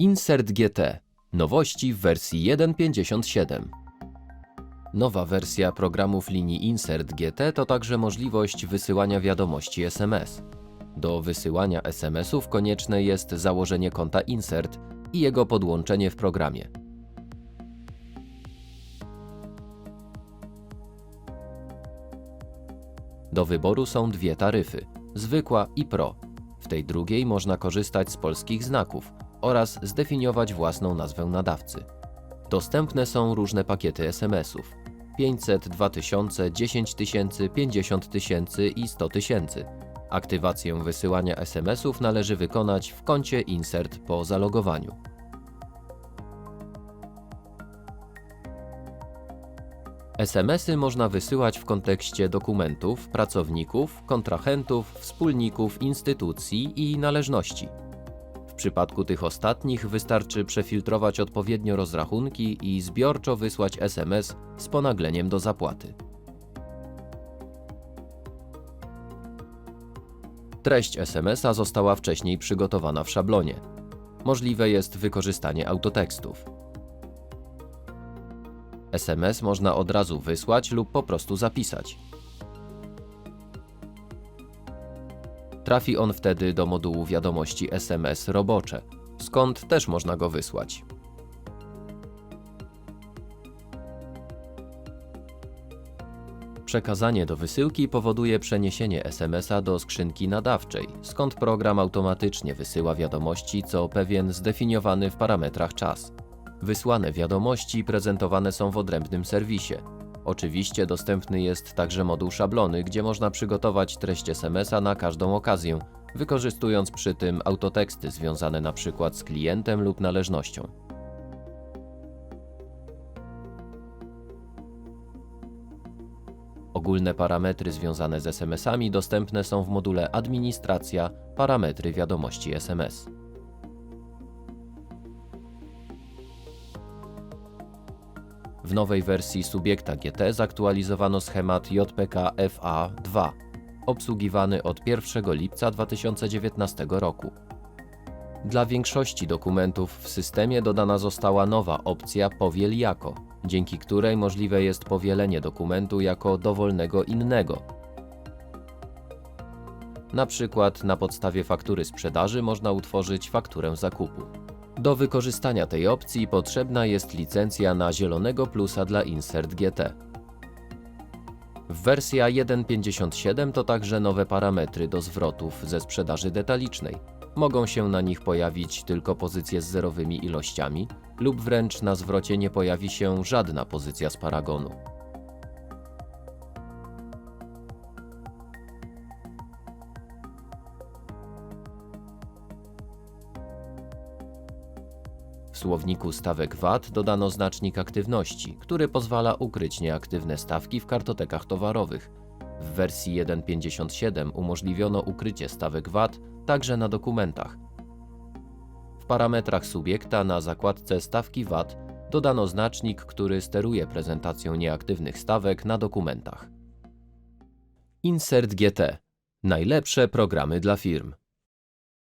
Insert GT. Nowości w wersji 1.57. Nowa wersja programów linii Insert GT to także możliwość wysyłania wiadomości SMS. Do wysyłania SMS-ów konieczne jest założenie konta Insert i jego podłączenie w programie. Do wyboru są dwie taryfy: zwykła i pro. W tej drugiej można korzystać z polskich znaków oraz zdefiniować własną nazwę nadawcy. Dostępne są różne pakiety SMS-ów: 500, 2000, 10 tysięcy, 50 tysięcy i 100 tysięcy. Aktywację wysyłania SMS-ów należy wykonać w koncie Insert po zalogowaniu. SMS-y można wysyłać w kontekście dokumentów, pracowników, kontrahentów, wspólników, instytucji i należności. Przypadku tych ostatnich wystarczy przefiltrować odpowiednio rozrachunki i zbiorczo wysłać SMS z ponagleniem do zapłaty. Treść SMS-a została wcześniej przygotowana w szablonie. Możliwe jest wykorzystanie autotekstów. SMS można od razu wysłać lub po prostu zapisać. Trafi on wtedy do modułu wiadomości SMS robocze, skąd też można go wysłać. Przekazanie do wysyłki powoduje przeniesienie SMS-a do skrzynki nadawczej, skąd program automatycznie wysyła wiadomości co pewien zdefiniowany w parametrach czas. Wysłane wiadomości prezentowane są w odrębnym serwisie. Oczywiście dostępny jest także moduł szablony, gdzie można przygotować treść SMS-a na każdą okazję, wykorzystując przy tym autoteksty związane np. z klientem lub należnością. Ogólne parametry związane z SMS-ami dostępne są w module Administracja Parametry wiadomości SMS. W nowej wersji Subiekta GT zaktualizowano schemat JPK FA2, obsługiwany od 1 lipca 2019 roku. Dla większości dokumentów w systemie dodana została nowa opcja Powiel jako, dzięki której możliwe jest powielenie dokumentu jako dowolnego innego. Na przykład na podstawie faktury sprzedaży można utworzyć fakturę zakupu. Do wykorzystania tej opcji potrzebna jest licencja na zielonego plusa dla Insert GT. Wersja 1.57 to także nowe parametry do zwrotów ze sprzedaży detalicznej. Mogą się na nich pojawić tylko pozycje z zerowymi ilościami, lub wręcz na zwrocie nie pojawi się żadna pozycja z paragonu. W słowniku stawek VAT dodano znacznik aktywności, który pozwala ukryć nieaktywne stawki w kartotekach towarowych. W wersji 1.57 umożliwiono ukrycie stawek VAT także na dokumentach. W parametrach subiekta na zakładce stawki VAT dodano znacznik, który steruje prezentacją nieaktywnych stawek na dokumentach. Insert GT. Najlepsze programy dla firm.